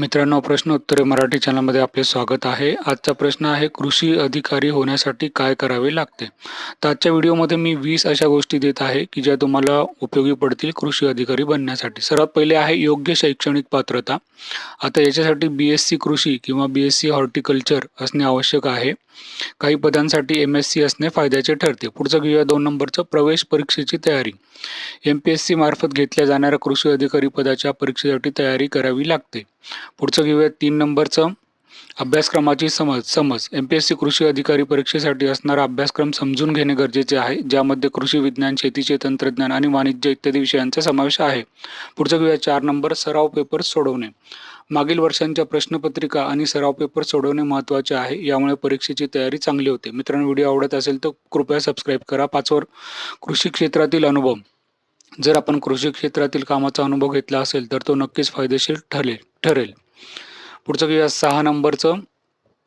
मित्रांनो प्रश्न उत्तरे मराठी चॅनलमध्ये आपले स्वागत आहे. आजचा प्रश्न आहे कृषी अधिकारी होण्यासाठी काय करावे लागते? तर आजच्या व्हिडिओमध्ये मी वीस अशा गोष्टी देत आहे की ज्या तुम्हाला उपयोगी पडतील कृषी अधिकारी बनण्यासाठी. सर्वात पहिले आहे योग्य शैक्षणिक पात्रता. आता याच्यासाठी बी एस सी कृषी किंवा बी एस सी हॉर्टिकल्चर असणे आवश्यक आहे. काही पदांसाठी एम एस सी असणे फायद्याचे ठरते. पुढचं घेऊया दोन नंबरचं प्रवेश परीक्षेची तयारी. एम पी एस सी मार्फत घेतल्या जाणाऱ्या कृषी अधिकारी पदाच्या परीक्षेसाठी तयारी करावी लागते. पुढचं घेऊया तीन नंबरचं अभ्यासक्रमाची समज समज. एम पी एस सी कृषी अधिकारी परीक्षेसाठी असणारा अभ्यासक्रम समजून घेणे गरजेचे आहे ज्यामध्ये कृषी विज्ञान शेतीचे तंत्रज्ञान आणि वाणिज्य इत्यादी विषयांचा समावेश आहे. पुढचं घेऊया चार नंबर सराव पेपर सोडवणे. मागील वर्षांच्या प्रश्नपत्रिका आणि सराव पेपर सोडवणे महत्त्वाचे आहे यामुळे परीक्षेची तयारी चांगली होते. मित्रांनो व्हिडिओ आवडत असेल तर कृपया सबस्क्राईब करा. पाचवर कृषी क्षेत्रातील अनुभव. जर आपण कृषी क्षेत्रातील कामाचा अनुभव घेतला असेल तर तो नक्कीच फायदेशीर ठरेल ठरेल. पुढचं घेऊया सहा नंबरचं.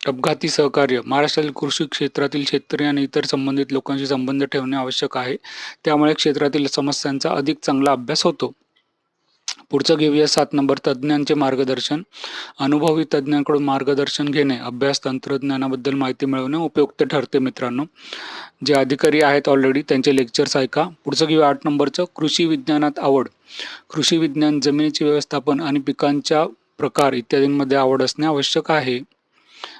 अपघाती सहकार्य. महाराष्ट्रातील कृषी क्षेत्रातील शेतकरी आणि इतर संबंधित लोकांशी संबंध ठेवणे आवश्यक आहे. त्यामुळे क्षेत्रातील समस्यांचा अधिक चांगला अभ्यास होतो. पुढचं घेऊया सात नंबर तज्ज्ञांचे मार्गदर्शन. अनुभवी तज्ज्ञांकडून मार्गदर्शन घेणे. अभ्यास तंत्रज्ञानाबद्दल माहिती मिळवणे उपयुक्त ठरते मित्रांनो. जे अधिकारी आहेत ऑलरेडी त्यांचे लेक्चर्स ऐका. पुढचं घेऊया आठ नंबरचं कृषी विज्ञानात आवड. कृषी विज्ञान जमिनीचे व्यवस्थापन आणि पिकांच्या प्रकार इत्यादींमध्ये आवड असणे आवश्यक आहे.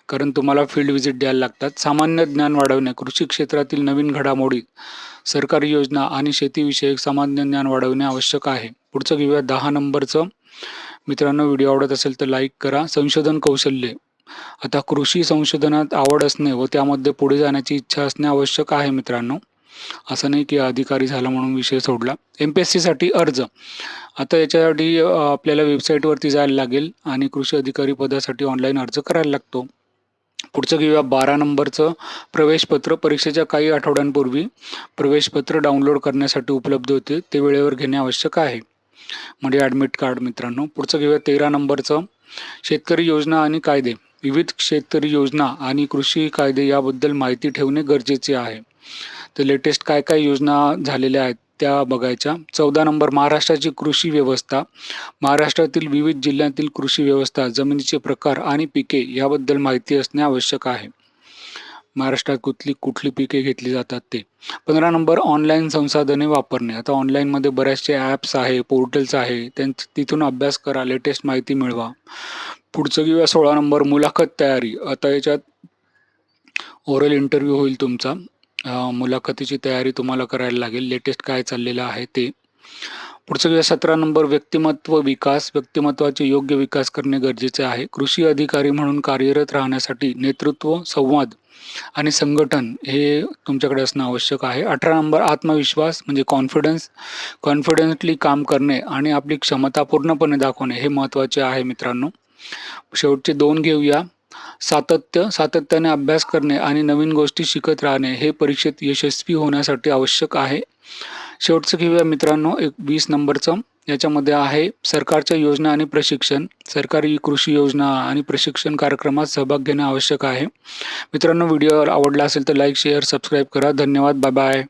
कारण तुम्हाला फील्ड व्हिजिट द्यायला लागतात. सामान्य ज्ञान वाढवणे कृषी क्षेत्रातील नवीन घडामोडी सरकारी योजना आणि शेतीविषयक सामान्य ज्ञान वाढवणे आवश्यक आहे. पुढचं घेऊया दहा नंबरचं. मित्रांनो व्हिडिओ आवडत असेल तर लाईक करा. संशोधन कौशल्य. आता कृषी संशोधनात आवड असणे व त्यामध्ये पुढे जाण्याची इच्छा असणे आवश्यक आहे मित्रांनो. असं नाही की अधिकारी झाला म्हणून विषय सोडला. एम पी एस सीसाठी अर्ज. आता याच्यासाठी आपल्याला वेबसाईटवरती जायला लागेल आणि कृषी अधिकारी पदासाठी ऑनलाईन अर्ज करायला लागतो. पुढचं घेऊया बारा नंबरचं प्रवेशपत्र. परीक्षेच्या काही आठवड्यांपूर्वी प्रवेशपत्र डाउनलोड करण्यासाठी उपलब्ध होते. ते वेळेवर घेणे आवश्यक आहे. म्हणजे ॲडमिट कार्ड मित्रांनो. पुढचं घेऊया तेरा नंबरचं. शेतकरी योजना आणि कायदे. विविध शेतकरी योजना आणि कृषी कायदे याबद्दल माहिती ठेवणे गरजेचे आहे. तर लेटेस्ट काय काय योजना झालेल्या आहेत त्या बघायच्या. चौदा नंबर महाराष्ट्राची कृषी व्यवस्था. महाराष्ट्रातील विविध जिल्ह्यातील कृषी व्यवस्था जमिनीचे प्रकार आणि पिके याबद्दल माहिती असणे आवश्यक आहे. महाराष्ट्रात कुठली कुठली पिके घेतली जातात ते. पंधरा नंबर ऑनलाईन संसाधने वापरणे. आता ऑनलाईनमध्ये बऱ्याचशे ॲप्स आहे पोर्टल्स आहे. त्यां तिथून अभ्यास करा लेटेस्ट माहिती मिळवा. पुढचं किंवा सोळा नंबर मुलाखत तयारी. आता याच्यात ओरल इंटरव्ह्यू होईल तुमचा. मुलाखतीची तयारी तुम्हाला करायला लागेल. लेटेस्ट काय चाललेलं आहे ते. पुढचं घेऊया सतरा नंबर व्यक्तिमत्व विकास. व्यक्तिमत्वाचे योग्य विकास करणे गरजेचे आहे. कृषी अधिकारी म्हणून कार्यरत राहण्यासाठी नेतृत्व संवाद आणि संघटन हे तुमच्याकडे असणं आवश्यक आहे. अठरा नंबर आत्मविश्वास म्हणजे कॉन्फिडन्स कॉन्फिडन्सली काम करणे आणि आपली क्षमता पूर्णपणे दाखवणे हे महत्त्वाचे आहे मित्रांनो. शेवटचे दोन घेऊया. सातत्य सातत्याने अभ्यास करणे आणि नवीन गोष्टी शिकत राहणे हे परीक्षेत यशस्वी होण्यासाठी आवश्यक आहे. शेवटचं घेऊया मित्रांनो एक वीस नंबरचं. याच्यामध्ये आहे सरकारच्या योजना आणि प्रशिक्षण. सरकारी कृषी योजना आणि प्रशिक्षण कार्यक्रमात सहभाग घेणे आवश्यक आहे. मित्रांनो व्हिडिओ आवडला असेल तर लाईक शेअर सबस्क्राईब करा. धन्यवाद. Bye bye.